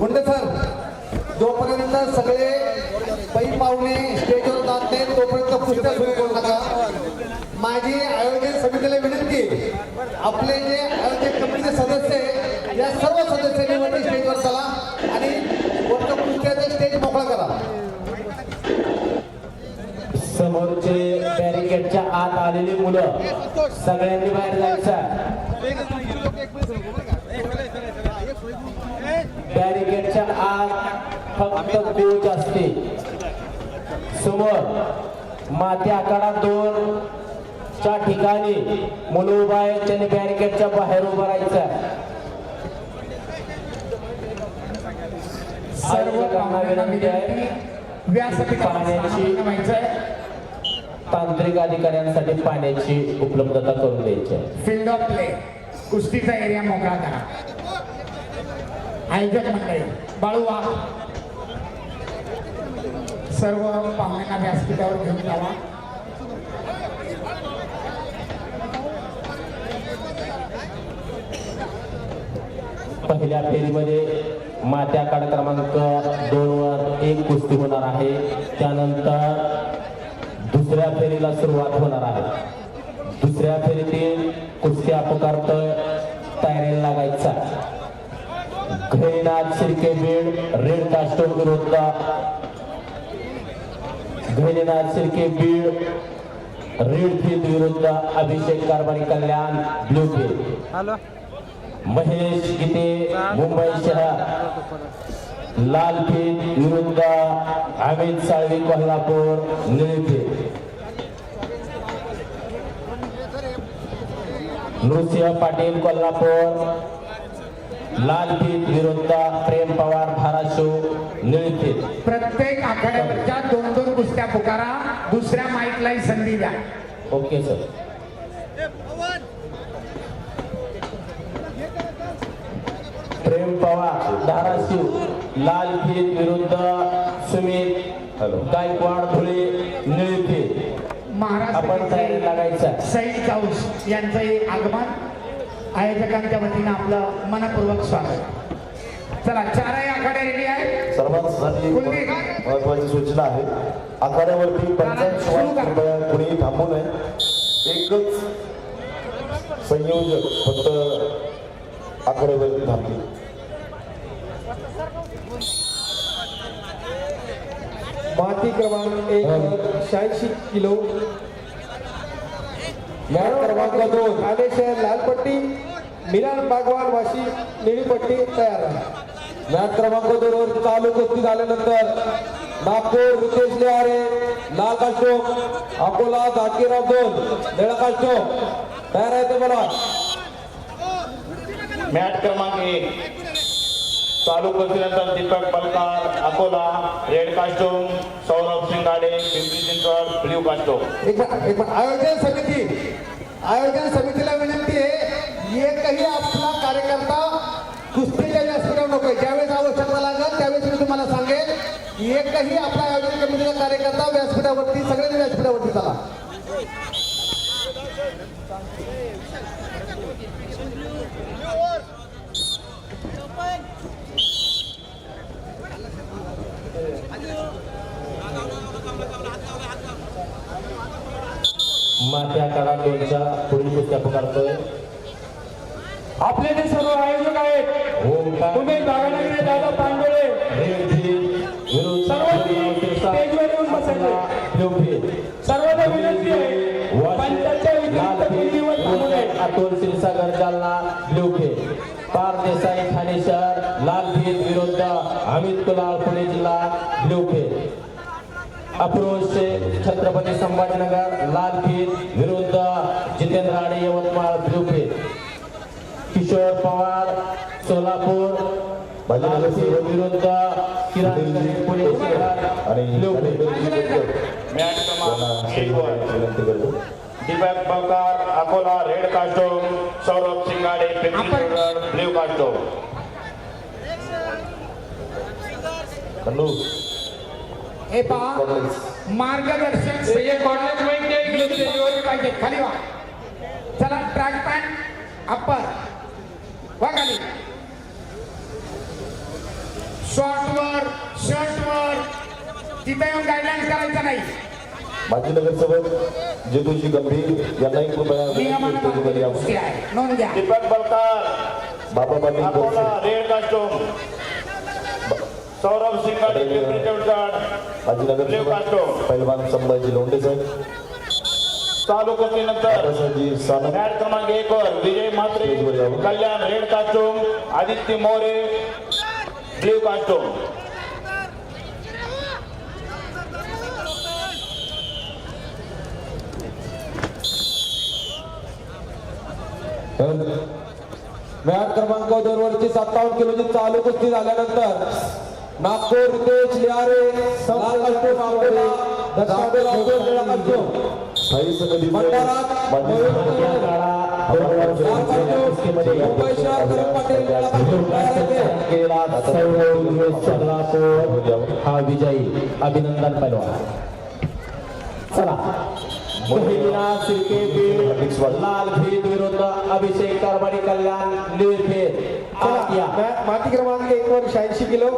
Munde sir जोपर्यंत सगळे पै पाहुणे स्टेजवर जात नाही तोपर्यंत पुस्तक सुरू करू नका. माझी आयोजन समितीला विनंती आपले जे आयोजक कमिटीचे सदस्य आहे या सर्व सदस्यांनी वरती स्टेजवर चला आणि कोणत्या कुस्त्याचं स्टेज मोकळा करा. समोरचे बॅरिकेडच्या आत आलेली मुलं सगळ्यांनी बाहेर जायचं. फक्त कोच असते. समोर माती आकडा दोन च्या ठिकाणी मुलं उभा आहेत त्यांनी बॅरिकेडच्या बाहेर उभं राहायचं सर्व विनंती व्यासपीठावर पाण्याची- तांत्रिक अधिकाऱ्यांसाठी पाण्याची उपलब्धता करून द्यायची आहे. फील्ड ऑफ प्ले कुस्तीचा एरिया मोकळा करा. आयोजक मंडळी बाळू सर्व पाहुण्यांना व्यासपीठावर घेऊन जावा. पहिल्या फेरीमध्ये मात्याकाड क्रमांक दोन वर एक कुस्ती होणार आहे. त्यानंतर दुसऱ्या फेरीला सुरुवात होणार आहे. दुसऱ्या फेरीतील कुस्त्या पुकारतोय तयारीला लागायचा घैनाथ शिर्के बीड रेड कास्टोम विरुद्ध घैनाथ शिर्के बीड रेड फील्ड विरुद्ध अभिषेक कारभारी कल्याण ब्लू फील्ड. महेश गीते मुंबई शहर. लाल फील्ड विरुद्ध अमित साळवी कोल्हापूर निळफील्ड नृसिंह पाटील कोल्हापूर. लाल फील्ड विरुद्ध प्रेम पवार धाराशिव निळफील्ड प्रत्येक आखाड्यावरच्या दोन दोन कुस्त्या पुकारा दुसऱ्या माईकलाही संधी द्या. Okay sir. प्रेम पवार धाराशिव लाल फील्ड विरुद्ध सुमित गायकवाड धुळे निळी फील्ड आपण तयारी लागायचं. सईद काऊस यांचंही आगमन. आयोजकांच्या वतीनं आपलं मनपूर्वक स्वागत. चला चारही आखाडे रेडी आहे कुलदीप. महत्वाची सूचना आहे. आखाड्यावरती पंचायत रुपया कुणी थांबू नये. एकच संयोजक फक्त आखाड्यावरती थांबतील. माती क्रमांक एक शहाऐंशी किलो. मॅट क्रमांक दोन. ठाणे शहर लालपट्टी मिलान बागवान वाशी निळीपट्टी तयार मॅट क्रमांक दोन वर चालू कुस्ती झाल्यानंतर नागपूर रितेश लिहारे लाल कास्टोम अकोला झाकीराव दोन निळा कास्टोम तयार आहे ते मला मॅट क्रमांक एक. चालू कुस्तीनंतर Deepak Balkar Akola red costume Kale Pimpri Chinchwad blue costume एक एक आयोजन समिती आयोजन समितीला विनंती आहे एकही आपला कार्यकर्ता कुस्तीच्या व्यासपीठावर नको ज्यावेळेस आवश्यकता लागेल त्यावेळेस मी तुम्हाला सांगेल एकही आपला आयोजन कमिटीचा कार्यकर्ता व्यासपीठावरती सगळ्यांनी व्यासपीठावरती चला. माथ्या कडा दोनच्या पुढील कुस्त्या पुकारतोय आपले जे सर्व आयोजक आहेत ओमकार उमेश बागानगरे दादा पांडोळे स्टेजवर येऊन बसायचे. सर्वांना विनंती आहे पंचायतच्या. अतुल क्षीरसागर जालना पार देसाई ठाणे शहर लाल फील्ड विरुद्ध अमित कुलाल पुणे जिल्हा ब्लू शेख छत्रपती संभाजीनगर लाल फील्ड विरुद्ध जितेंद्र आडे यवतमाळ ब्लू किशोर पवार सोलापूर लाल फील्ड विरुद्ध किरण पुणे आणि मॅट क्रमांक एक वर विनंती करतो. Deepak Balkar Akola red costume Saurabh Singade Pimpri blue costume. हे पहा मार्गदर्शक हे. स्टेजवर पाहिजे. खाली वा. चला ट्रॅक पॅन्ट अप्पर वा खाली. शॉर्टवर शर्टवर तिथे येऊन गाईडलाईन करायचं नाही. माजी नगरसेवक जेतूजी गंभीर यांनाही कृपया नोंद घ्या. दीपक बलकार बाबा बोरसे रेड कास्टूम सौरभ सिंगाडे पिंपरी चिंचवड पैलवान संभाजी लोंढे साहेब. चालू कुस्तीनंतर दादासाहेबजी सानप मॅच क्रमांक एक वर Vijay Mhatre Kalyan red costume Aditya More blue costume match क्रमांक दोन वरची सत्तावन्न किलोची चालू कुस्ती झाल्यानंतर नागपूर रितेश लिहारे लाल कास्टूम अकोला जाधव राऊत निळा कास्टूम स्थायी समितीचे मंदारात माजी मयूर लाल कास्टूम मुंबई शहर करण पाटील निळा कास्टूम तयार आहे. हा विजयी अभिनंदन पैलवान चला महिला सिरके हार्दिक स्वागत. लाल भीत विरुद्ध अभिषेक करमाडी कल्याण लिहित माती क्रमांक एक वर शहाऐंशी किलो